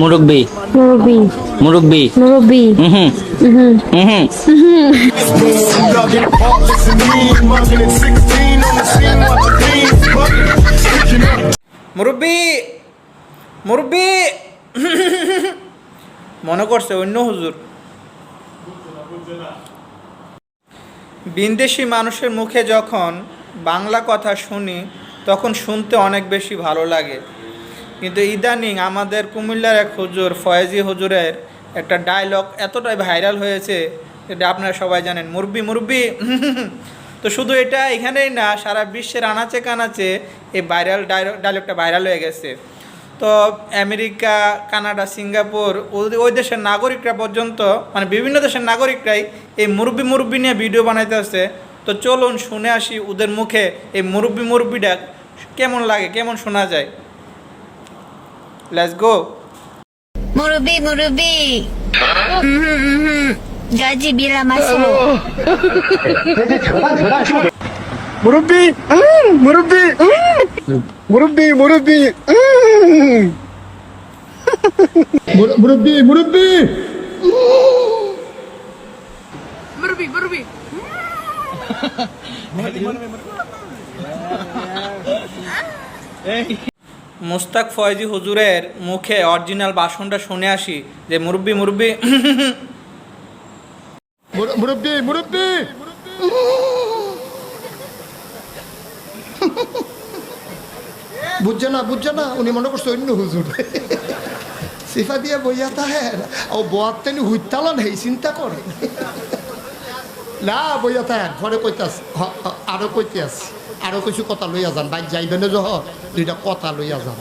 মুরব্বি। মুরব্বী। মুরব্বি। মুরব্বী। হুম হুম Dug in the park, listen to me, mugging at 16 on the scene, watch the beans bugging. Picking up মুরব্বি। মুরব্বি। মনে করছে অন্য হুজুর। বিন্দেশি মানুষের মুখে যখন বাংলা কথা শুনি তখন শুনতে অনেক বেশি ভালো লাগে। কিন্তু ইদানিং আমাদের কুমিল্লার এক হুজুর, ফয়েজি হুজুরের একটা ডায়লগ এতটাই ভাইরাল হয়েছে এটা আপনারা সবাই জানেন, মুরব্বি মুরব্বি, তো শুধু এটা এখানেই না, সারা বিশ্বের আনাচে কানাচে এই ভাইরাল ডায়লগটা ভাইরাল হয়ে গেছে। তো আমেরিকা, কানাডা, সিঙ্গাপুর, ওই- দেশের নাগরিকরা পর্যন্ত মানে বিভিন্ন দেশের নাগরিকরাই এই মুরব্বি মুরব্বি নিয়ে ভিডিও বানাইতেছে তো চলুন শুনে আসি ওদের মুখে এই মুরব্বি, মুরব্বিটা কেমন লাগে, কেমন শোনা যায়? লেটস গো মুরব্বি মুরব্বি উহুম, উহুম। গাজি বিলা মাসো মুরব্বি উম, মুরব্বি উম, মুরব্বি মুরব্বি উম। মুর- মুরব্বি মুরব্বি মুস্তাক ফয়েজি হুজুরের মুখে অরিজিনাল বাসনটা শুনে আসি যে, মুরব্বি মুরব্বি। মুরব্বি মুরব্বি। বুঝছে না বুঝছে না, উনি মনে করছে অন্য হুজুর। সিফা দিয়ে বইয়া তাহের, ও বোয়ার তেনি হুইতালন হেই চিন্তা করে। না, বইয়া তাহের, ঘরে কইতে আস আরও কইতে আস আরও কিছু কথা লইয়া যান বাইক যাইবেন যহ দুইটা কথা লইয়া যান।